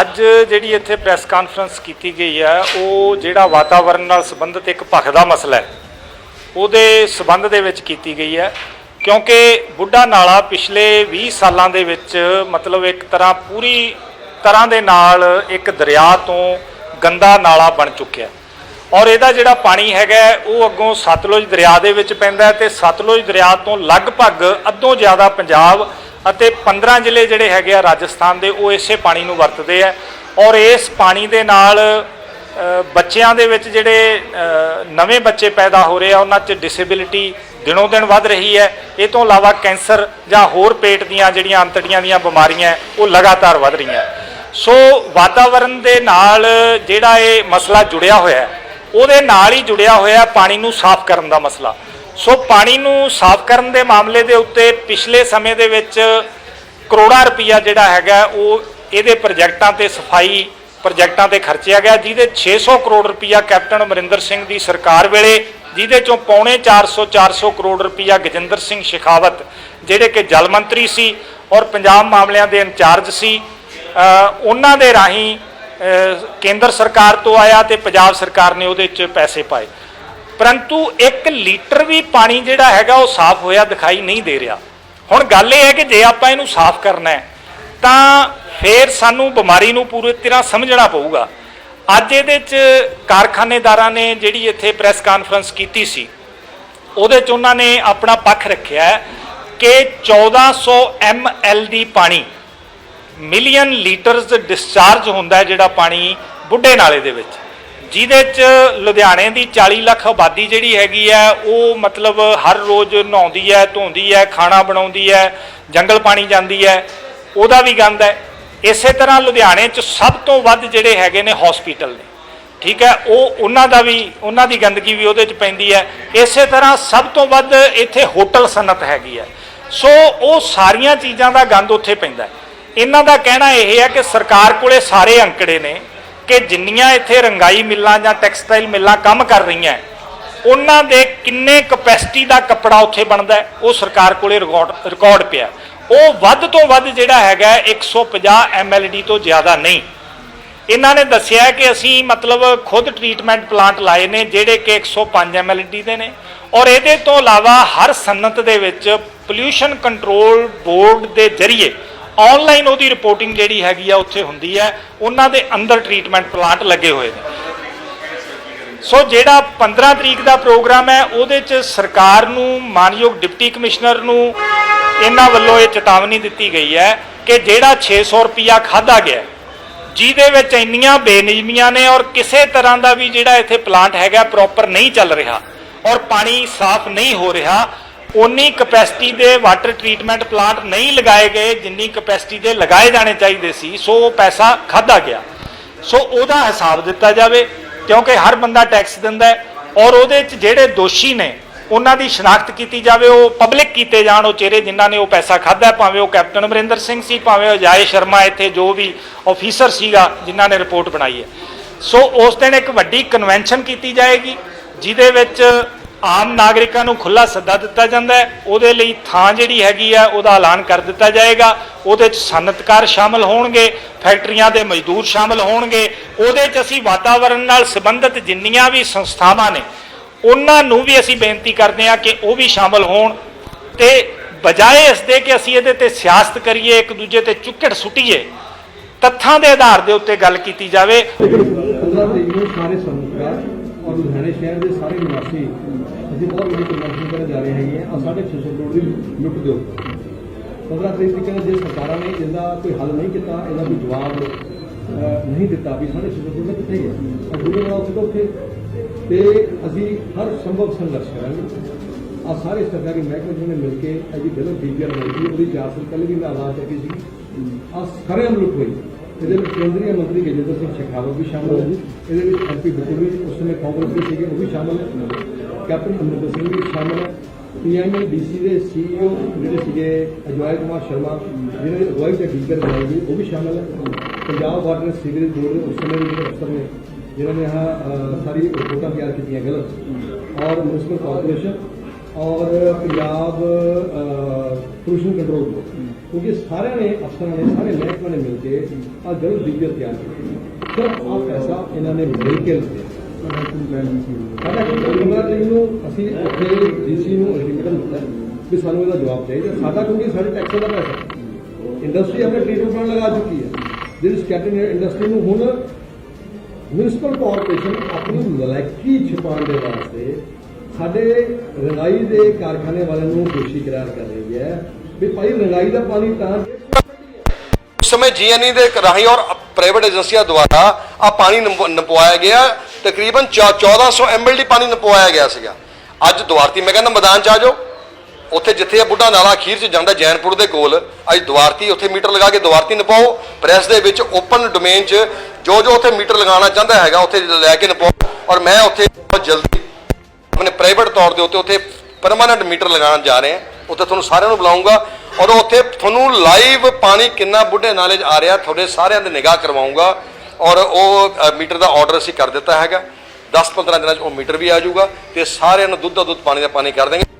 ਅੱਜ ਜਿਹੜੀ ਇੱਥੇ ਪ੍ਰੈਸ ਕਾਨਫਰੰਸ ਕੀਤੀ ਗਈ ਹੈ, ਉਹ ਜਿਹੜਾ ਵਾਤਾਵਰਣ ਨਾਲ ਸੰਬੰਧਿਤ ਇੱਕ ਭਖਦਾ ਮਸਲਾ ਹੈ, ਉਹਦੇ ਸੰਬੰਧ ਦੇ ਵਿੱਚ ਕੀਤੀ ਗਈ ਹੈ। ਕਿਉਂਕਿ ਬੁੱਢਾ ਨਾਲਾ ਪਿਛਲੇ 20 ਸਾਲਾਂ ਦੇ ਵਿੱਚ ਮਤਲਬ ਇੱਕ ਤਰ੍ਹਾਂ ਪੂਰੀ ਤਰ੍ਹਾਂ ਦੇ ਨਾਲ ਇੱਕ ਦਰਿਆ ਤੋਂ ਗੰਦਾ ਨਾਲਾ ਬਣ ਚੁੱਕਿਆ ਔਰ ਇਹਦਾ ਜਿਹੜਾ ਪਾਣੀ ਹੈਗਾ ਉਹ ਅੱਗੋਂ ਸਤਲੁਜ ਦਰਿਆ ਦੇ ਵਿੱਚ ਪੈਂਦਾ ਹੈ ਤੇ ਸਤਲੁਜ ਦਰਿਆ ਤੋਂ ਲਗਭਗ ਅੱਧੋਂ ਜ਼ਿਆਦਾ ਪੰਜਾਬ ਅਤੇ 15 ਜ਼ਿਲ੍ਹੇ ਜਿਹੜੇ ਹੈਗੇ ਆ ਰਾਜਸਥਾਨ ਦੇ, ਉਹ ਇਸੇ ਪਾਣੀ ਨੂੰ ਵਰਤਦੇ ਆ। ਔਰ ਇਸ ਪਾਣੀ ਦੇ ਨਾਲ ਬੱਚਿਆਂ ਦੇ ਵਿੱਚ ਜਿਹੜੇ ਨਵੇਂ ਬੱਚੇ ਪੈਦਾ ਹੋ ਰਹੇ ਆ, ਉਹਨਾਂ 'ਚ ਡਿਸੇਬਿਲਿਟੀ ਦਿਨੋਂ ਦਿਨ ਵੱਧ ਰਹੀ ਹੈ। ਇਹ ਤੋਂ ਇਲਾਵਾ ਕੈਂਸਰ ਜਾਂ ਹੋਰ ਪੇਟ ਦੀਆਂ ਜਿਹੜੀਆਂ ਅੰਤੜੀਆਂ ਦੀਆਂ ਬਿਮਾਰੀਆਂ, ਉਹ ਲਗਾਤਾਰ ਵੱਧ ਰਹੀਆਂ। ਸੋ ਵਾਤਾਵਰਣ ਦੇ ਨਾਲ ਜਿਹੜਾ ਇਹ ਮਸਲਾ ਜੁੜਿਆ ਹੋਇਆ ਹੈ, ਉਹਦੇ ਨਾਲ ਹੀ ਜੁੜਿਆ ਹੋਇਆ ਪਾਣੀ ਨੂੰ ਸਾਫ਼ ਕਰਨ ਦਾ ਮਸਲਾ। ਸੋ ਪਾਣੀ ਨੂੰ ਸਾਫ਼ ਕਰਨ ਦੇ ਮਾਮਲੇ ਦੇ ਉੱਤੇ ਪਿਛਲੇ ਸਮੇਂ ਦੇ ਵਿੱਚ ਕਰੋੜਾਂ ਰੁਪਈਆ ਜਿਹੜਾ ਹੈਗਾ, ਉਹ ਇਹਦੇ ਪ੍ਰੋਜੈਕਟਾਂ ਤੇ ਸਫ਼ਾਈ ਪ੍ਰੋਜੈਕਟਾਂ ਤੇ ਖਰਚਿਆ ਗਿਆ, ਜਿਹਦੇ 600 ਕਰੋੜ ਰੁਪਈਆ ਕੈਪਟਨ ਅਮਰਿੰਦਰ ਸਿੰਘ ਦੀ ਸਰਕਾਰ ਵੇਲੇ, ਜਿਹਦੇ ਚੋਂ ਪੌਣੇ 400 400 ਕਰੋੜ ਰੁਪਈਆ ਗਜਿੰਦਰ ਸਿੰਘ ਸ਼ੇਖਾਵਤ, ਜਿਹੜੇ ਕਿ ਜਲ ਮੰਤਰੀ ਸੀ ਔਰ ਪੰਜਾਬ ਮਾਮਲਿਆਂ ਦੇ ਇੰਚਾਰਜ ਸੀ ਉਹਨਾਂ ਦੇ ਰਾਹੀਂ ਕੇਂਦਰ ਸਰਕਾਰ ਤੋਂ ਆਇਆ ਤੇ ਪੰਜਾਬ ਸਰਕਾਰ ਨੇ ਉਹਦੇ 'ਚ ਪੈਸੇ ਪਾਏ। ਪਰੰਤੂ 1 ਲੀਟਰ ਵੀ ਪਾਣੀ ਜਿਹੜਾ ਹੈਗਾ ਉਹ ਸਾਫ਼ ਹੋਇਆ, ਦਿਖਾਈ ਨਹੀਂ ਦੇ ਰਿਹਾ। ਹੁਣ ਗੱਲ ਇਹ ਹੈ ਕਿ ਜੇ ਆਪਾਂ ਇਹਨੂੰ ਸਾਫ਼ ਕਰਨਾ ਹੈ, ਤਾਂ ਫੇਰ ਸਾਨੂੰ ਬਿਮਾਰੀ ਨੂੰ ਪੂਰੀ ਤਰ੍ਹਾਂ ਸਮਝਣਾ ਪਊਗਾ। ਅੱਜ ਇਹਦੇ 'ਚ ਕਾਰਖਾਨੇਦਾਰਾਂ ਨੇ ਜਿਹੜੀ ਇੱਥੇ ਪ੍ਰੈਸ ਕਾਨਫਰੰਸ ਕੀਤੀ ਸੀ, ਉਹਦੇ 'ਚ ਉਹਨਾਂ ਨੇ ਆਪਣਾ ਪੱਖ ਰੱਖਿਆ ਹੈ ਕਿ 1400 ml ਦੀ ਪਾਣੀ, ਮਿਲੀਅਨ ਲੀਟਰਸ ਡਿਸਚਾਰਜ ਹੁੰਦਾ ਜਿਹੜਾ ਪਾਣੀ ਬੁੱਢੇ ਨਾਲੇ ਦੇ ਵਿੱਚ। ਜਿਹਦੇ 'ਚ ਲੁਧਿਆਣੇ ਦੀ 40 ਲੱਖ ਆਬਾਦੀ ਜਿਹੜੀ ਹੈਗੀ ਹੈ, ਉਹ ਮਤਲਬ ਹਰ ਰੋਜ਼ ਨਹਾਉਂਦੀ ਹੈ, ਧੋਂਦੀ ਹੈ, ਖਾਣਾ ਬਣਾਉਂਦੀ ਹੈ, ਜੰਗਲ ਪਾਣੀ ਜਾਂਦੀ ਹੈ, ਉਹਦਾ ਵੀ ਗੰਦ ਹੈ। ਇਸੇ ਤਰ੍ਹਾਂ ਲੁਧਿਆਣੇ 'ਚ ਸਭ ਤੋਂ ਵੱਧ ਜਿਹੜੇ ਹੈਗੇ ਨੇ ਹਸਪੀਟਲ ਨੇ। ਠੀਕ ਹੈ, ਉਹ ਉਹਨਾਂ ਦਾ ਵੀ, ਉਹਨਾਂ ਦੀ ਗੰਦਗੀ ਵੀ ਉਹਦੇ 'ਚ ਪੈਂਦੀ ਹੈ। ਇਸੇ ਤਰ੍ਹਾਂ ਸਭ ਤੋਂ ਵੱਧ ਇੱਥੇ ਹੋਟਲ ਸਨਅਤ ਹੈਗੀ ਹੈ। ਸੋ ਉਹ ਸਾਰੀਆਂ ਚੀਜ਼ਾਂ ਦਾ ਗੰਦ ਉੱਥੇ ਪੈਂਦਾ ਇਹਨਾਂ ਦਾ ਕਹਿਣਾ ਇਹ ਹੈ ਕਿ ਸਰਕਾਰ ਕੋਲੇ ਸਾਰੇ ਅੰਕੜੇ ਨੇ। ਕਿ ਜਿੰਨੀਆਂ ਇੱਥੇ ਰੰਗਾਈ ਮਿੱਲਾਂ ਜਾਂ ਟੈਕਸਟਾਈਲ ਮਿੱਲਾਂ ਕੰਮ ਕਰ ਰਹੀਆਂ ਉਹਨਾਂ ਦੇ ਕਿੰਨੇ ਕਪੈਸਿਟੀ ਦਾ ਕੱਪੜਾ ਉੱਥੇ ਬਣਦਾ ਉਹ ਸਰਕਾਰ ਕੋਲੇ ਰਿਕਾਰਡ ਰਿਕਾਰਡ ਪਿਆ। ਉਹ ਵੱਧ ਤੋਂ ਵੱਧ ਜਿਹੜਾ ਹੈਗਾ ਹੈ, 150 mld ਤੋਂ ਜ਼ਿਆਦਾ ਨਹੀਂ। ਇਹਨਾਂ ਨੇ ਦੱਸਿਆ ਕਿ ਅਸੀਂ ਮਤਲਬ ਖੁਦ ਟ੍ਰੀਟਮੈਂਟ ਪਲਾਂਟ ਲਾਏ ਨੇ ਜਿਹੜੇ ਕਿ 105 mld ਦੇ ਨੇ। ਔਰ ਇਹਦੇ ਤੋਂ ਇਲਾਵਾ ਹਰ ਸਨਅਤ ਦੇ ਵਿੱਚ ਪੋਲਿਊਸ਼ਨ ਕੰਟਰੋਲ ਬੋਰਡ ਦੇ ਜ਼ਰੀਏ ਆਨਲਾਈਨ ਉਹਦੀ ਰਿਪੋਰਟਿੰਗ ਜਿਹੜੀ ਹੈਗੀ ਆ, ਉੱਥੇ ਹੁੰਦੀ ਹੈ। ਉਹਨਾਂ ਦੇ ਅੰਦਰ ਟ੍ਰੀਟਮੈਂਟ ਪਲਾਂਟ ਲੱਗੇ ਹੋਏ ਨੇ। ਸੋ ਜਿਹੜਾ 15 ਤਰੀਕ ਦਾ ਪ੍ਰੋਗਰਾਮ ਹੈ, ਉਹਦੇ 'ਚ ਸਰਕਾਰ ਨੂੰ, ਮਾਨਯੋਗ ਡਿਪਟੀ ਕਮਿਸ਼ਨਰ ਨੂੰ ਇਹਨਾਂ ਵੱਲੋਂ ਇਹ ਚੇਤਾਵਨੀ ਦਿੱਤੀ ਗਈ ਹੈ ਕਿ ਜਿਹੜਾ 600 ਰੁਪਿਆ ਖਾਦਾ ਗਿਆ, ਜਿਹਦੇ ਵਿੱਚ ਇੰਨੀਆਂ ਬੇਨਿਯਮੀਆਂ ਨੇ ਔਰ ਕਿਸੇ ਤਰ੍ਹਾਂ ਦਾ ਵੀ ਜਿਹੜਾ ਇੱਥੇ ਪਲਾਂਟ ਹੈਗਾ ਪ੍ਰੋਪਰ ਨਹੀਂ ਚੱਲ ਰਿਹਾ ਔਰ ਪਾਣੀ ਸਾਫ਼ ਨਹੀਂ ਹੋ ਰਿਹਾ ਉਨੀ ਕਪੈਸਿਟੀ ਦੇ ਵਾਟਰ ਟ੍ਰੀਟਮੈਂਟ ਪਲਾਂਟ ਨਹੀਂ ਲਗਾਏ ਗਏ ਜਿੰਨੀ ਕਪੈਸਿਟੀ ਦੇ ਲਗਾਏ ਜਾਣੇ ਚਾਹੀਦੇ ਸੀ, ਸੋ ਉਹ ਪੈਸਾ ਖਾਦਾ ਗਿਆ। ਸੋ ਉਹਦਾ ਹਿਸਾਬ ਦਿੱਤਾ ਜਾਵੇ, ਕਿਉਂਕਿ ਹਰ ਬੰਦਾ ਟੈਕਸ ਦਿੰਦਾ ਹੈ ਔਰ ਉਹਦੇ 'ਚ ਜਿਹੜੇ ਦੋਸ਼ੀ ਨੇ, ਉਹਨਾਂ ਦੀ ਸ਼ਨਾਖਤ ਕੀਤੀ ਜਾਵੇ, ਉਹ ਪਬਲਿਕ ਕੀਤੇ ਜਾਣ ਉਹ ਚਿਹਰੇ ਜਿਨ੍ਹਾਂ ਨੇ ਉਹ ਪੈਸਾ ਖਾਦਾ ਭਾਵੇਂ ਉਹ ਕੈਪਟਨ ਅਮਰਿੰਦਰ ਸਿੰਘ ਸੀ, ਭਾਵੇਂ ਅਜਾਏ ਸ਼ਰਮਾ ਇੱਥੇ ਜੋ ਵੀ ਆਫੀਸਰ ਸੀਗਾ ਜਿਨ੍ਹਾਂ ਨੇ ਰਿਪੋਰਟ ਬਣਾਈ ਹੈ। ਸੋ ਉਸ ਦਿਨ ਇੱਕ ਵੱਡੀ ਕਨਵੈਨਸ਼ਨ ਕੀਤੀ ਜਾਏਗੀ, ਜਿਹਦੇ ਵਿੱਚ ਆਮ ਨਾਗਰਿਕਾਂ ਨੂੰ ਖੁੱਲਾ ਸੱਦਾ ਦਿੱਤਾ ਜਾਂਦਾ ਹੈ। ਉਹਦੇ ਲਈ ਥਾਂ ਜਿਹੜੀ ਹੈਗੀ ਆ, ਉਹਦਾ ਐਲਾਨ ਕਰ ਦਿੱਤਾ ਜਾਏਗਾ। ਉਹਦੇ 'ਚ ਸਨਅਤਕਾਰ ਸ਼ਾਮਲ ਹੋਣਗੇ, ਫੈਕਟਰੀਆਂ ਦੇ ਮਜ਼ਦੂਰ ਸ਼ਾਮਲ ਹੋਣਗੇ। ਉਹਦੇ 'ਚ ਅਸੀਂ ਵਾਤਾਵਰਣ ਨਾਲ ਸੰਬੰਧਿਤ ਜਿੰਨੀਆਂ ਵੀ ਸੰਸਥਾਵਾਂ ਨੇ, ਉਹਨਾਂ ਨੂੰ ਵੀ ਅਸੀਂ ਬੇਨਤੀ ਕਰਦੇ ਹਾਂ ਕਿ ਉਹ ਵੀ ਸ਼ਾਮਲ ਹੋਣ। ਤੇ ਬਜਾਏ ਇਸ ਦੇ ਕਿ ਅਸੀਂ ਇਹਦੇ ਤੇ ਸਿਆਸਤ ਕਰੀਏ, ਇੱਕ ਦੂਜੇ ਤੇ ਚੁੱਕੜ ਸੁੱਟੀਏ, ਤੱਥਾਂ ਦੇ ਆਧਾਰ ਦੇ ਉੱਤੇ ਗੱਲ ਕੀਤੀ ਜਾਵੇ। ਲੇਕਿਨ 15 ਤਰੀਕ ਨੂੰ ਸਾਰੇ ਸੰਗਤਕਾਰ ਔਰ ਲੁਧਿਆਣੇ ਸ਼ਹਿਰ ਦੇ ਸਾਰੇ ਨਿਵਾਸੀ ਅਸੀਂ ਬਹੁਤ ਵੱਡੀ ਕਨਵੈਨਸ਼ਨ ਕਰਨ ਜਾ ਰਹੇ ਹੈਗੇ ਆ 650 ਕਰੋੜ ਦੀ ਲੁੱਟ ਦੇ ਉੱਪਰ। 15 ਤਰੀਕ ਤੱਕ ਜੇ ਸਰਕਾਰਾਂ ਨੇ ਇਹਦਾ ਕੋਈ ਹੱਲ ਨਹੀਂ ਕੀਤਾ, ਇਹਦਾ ਕੋਈ ਜਵਾਬ ਨਹੀਂ ਦਿੱਤਾ ਵੀ 650 ਕਰੋੜ ਦਾ ਕਿੱਥੇ ਗਿਆ ਔਰ ਦੂਜੇ ਨਾਲ ਉੱਥੇ ਉੱਥੇ। ਤੇ ਅਸੀਂ ਹਰ ਸੰਭਵ ਸੰਘਰਸ਼ ਕਰਾਂਗੇ। ਆ ਸਾਰੇ ਸਰਕਾਰੀ ਮਹਿਕਮੇ ਜਿਹਨੇ ਮਿਲ ਕੇ ਅਜੀ ਗਲਤ ਡੀਪੀਆਰ ਬਣਾਈ ਉਹਦੀ ਜਾਂਚ ਕੱਲ੍ਹ ਵੀ ਮੈਂ ਆਵਾਜ਼ ਚੱਕੀ ਸੀ। ਆ ਸਾਰੇ ਲੁੱਟ ਹੋਈ। ਇਹਦੇ ਵਿੱਚ ਕੇਂਦਰੀ ਮੰਤਰੀ ਗਜੇਂਦਰ ਸਿੰਘ ਸ਼ੇਖਾਵਤ ਵੀ ਸ਼ਾਮਲ ਹੈ ਜੀ ਇਹਦੇ ਵਿੱਚ ਐਮਪੀ ਬਿੱਟੂ ਵੀ, ਉਸ ਸਮੇਂ ਕਾਂਗਰਸ ਦੇ ਸੀਗੇ, ਉਹ ਵੀ ਸ਼ਾਮਲ ਹੈ ਕੈਪਟਨ ਅਮਰਿੰਦਰ ਸਿੰਘ ਵੀ ਸ਼ਾਮਲ ਹੈ ਪੀਐਮਏ ਡੀਸੀ ਦੇ ਸੀਈਓ ਜਿਹੜੇ ਸੀਗੇ, ਅਜਵਾਇ ਕੁਮਾਰ ਸ਼ਰਮਾ, ਜਿਹਨਾਂ ਦੀ ਅਗਵਾਈ ਤੇ ਡੀਕਰ ਬਣਾਈ ਗਈ ਉਹ ਵੀ ਸ਼ਾਮਲ ਹੈ ਪੰਜਾਬ ਵਾਟਰ ਸੀਵਰੇਜ ਬੋਰਡ ਦੇ ਉਸ ਸਮੇਂ ਦੇ ਜਿਹੜੇ ਅਫਸਰ ਨੇ ਜਿਨ੍ਹਾਂ ਨੇ ਆਹ ਸਾਰੀ ਰਿਪੋਰਟਾਂ ਤਿਆਰ ਕੀਤੀਆਂ ਗਲਤ। ਔਰ ਮਿਊਨਿਸਪਲ ਕਾਰਪੋਰੇਸ਼ਨ ਔਰ ਪੰਜਾਬ ਪੋਲੂਸ਼ਨ ਕੰਟਰੋਲ ਬੋਰਡ ਕਿਉਂਕਿ ਸਾਰਿਆਂ ਨੇ, ਅਫਸਰਾਂ ਨੇ, ਸਾਰੇ ਮਹਿਕਮਿਆਂ ਨੇ ਮਿਲ ਕੇ ਆ ਜਲ ਦਿਵਯ ਤਿਆਰ ਕੀਤੀ। ਸਿਰਫ ਆ ਪੈਸਾ ਇਹਨਾਂ ਨੇ ਮਿਲ ਕੇ ਲਿਆ। ਸਾਡਾ ਕੋਈ ਪੰਦਰਾਂ ਨੂੰ ਅਸੀਂ ਉੱਥੇ ਡੀਸੀ ਨੂੰ ਅਲਟੀਮੇਟਮ ਦਿੱਤਾ ਵੀ ਸਾਨੂੰ ਇਹਦਾ ਜਵਾਬ ਚਾਹੀਦਾ। ਸਾਡਾ ਕਿਉਂਕਿ ਸਾਡੇ ਟੈਕਸ ਦਾ ਪੈਸਾ। ਇੰਡਸਟਰੀ ਆਪਣੇ ਟ੍ਰੀਟਮੈਂਟ ਪਲਾਂਟ ਲਗਾ ਚੁੱਕੀ ਹੈ। ਜਿਹੜੀ ਸਕੈਟਰਿੰਗ ਇੰਡਸਟਰੀ ਨੂੰ ਹੁਣ ਮਿਊਨਿਸਪਲ ਕਾਰਪੋਰੇਸ਼ਨ ਆਪਣੀ ਨਲਾਇਕੀ ਛੁਪਾਉਣ ਦੇ ਵਾਸਤੇ ਸਾਡੇ ਰੰਗਾਈ ਦੇ ਕਾਰਖਾਨੇ ਵਾਲਿਆਂ ਨੂੰ ਦੋਸ਼ੀ ਕਰਾਰ ਕਰ ਰਹੀ ਹੈ ਵੀ ਭਾਈ ਰੰਗਾਈ ਦਾ ਪਾਣੀ ਤਾਂ ਉਸ ਸਮੇਂ ਜੀਐਨਈ ਦੇ ਰਾਹੀਂ ਔਰ ਪ੍ਰਾਈਵੇਟ ਏਜੰਸੀਆਂ ਦੁਆਰਾ ਆ ਪਾਣੀ ਨਪ- ਨਪਵਾਇਆ ਗਿਆ। ਤਕਰੀਬਨ ਚੌ- 1400 ਐਮਐਲਡੀ ਪਾਣੀ ਨਪਵਾਇਆ ਗਿਆ ਸੀਗਾ। ਅੱਜ ਦੁਆਰਤੀ ਮੈਂ ਕਹਿੰਦਾ ਮੈਦਾਨ ਚ ਆ ਜਾਓ। ਉੱਥੇ ਜਿੱਥੇ ਇਹ ਬੁੱਢਾ ਨਾਲਾ ਅਖੀਰ ਚ ਜਾਂਦਾ ਜੈਨਪੁਰ ਦੇ ਕੋਲ, ਅੱਜ ਦੁਆਰਤੀ ਉੱਥੇ ਮੀਟਰ ਲਗਾ ਕੇ ਦੁਆਰਤੀ ਨਪਾਓ ਪ੍ਰੈਸ ਦੇ ਵਿੱਚ ਓਪਨ ਡੋਮੇਨ ਚ ਜੋ ਜੋ ਉੱਥੇ ਮੀਟਰ ਲਗਾਉਣਾ ਚਾਹੁੰਦਾ ਹੈਗਾ, ਉੱਥੇ ਲੈ ਕੇ ਨਪਾਓ ਔਰ ਮੈਂ ਉੱਥੇ ਬਹੁਤ ਜਲਦੀ ਆਪਣੇ ਪ੍ਰਾਈਵੇਟ ਤੌਰ ਦੇ ਉੱਤੇ ਉੱਥੇ ਪਰਮਾਨੈਂਟ ਮੀਟਰ ਲਗਾਉਣ ਜਾ ਰਹੇ ਹਾਂ ਉੱਥੇ ਤੁਹਾਨੂੰ ਸਾਰਿਆਂ ਨੂੰ ਬੁਲਾਉਂਗਾ ਔਰ ਉੱਥੇ ਤੁਹਾਨੂੰ ਲਾਈਵ ਪਾਣੀ ਕਿੰਨਾ ਬੁੱਢੇ ਨਾਲੇ 'ਚ ਆ ਰਿਹਾ, ਤੁਹਾਡੇ ਸਾਰਿਆਂ ਦੀ ਨਿਗਾਹ ਕਰਵਾਉਂਗਾ ਔਰ ਉਹ ਮੀਟਰ ਦਾ ਆਰਡਰ ਅਸੀਂ ਕਰ ਦਿੱਤਾ ਹੈਗਾ। 10-15 ਦਿਨਾਂ 'ਚ ਉਹ ਮੀਟਰ ਵੀ ਆ ਜਾਊਗਾ ਤੇ ਸਾਰਿਆਂ ਨੂੰ ਦੁੱਧ ਦਾ ਦੁੱਧ ਪਾਣੀ ਦਾ ਪਾਣੀ ਕਰ ਦੇਂਗੇ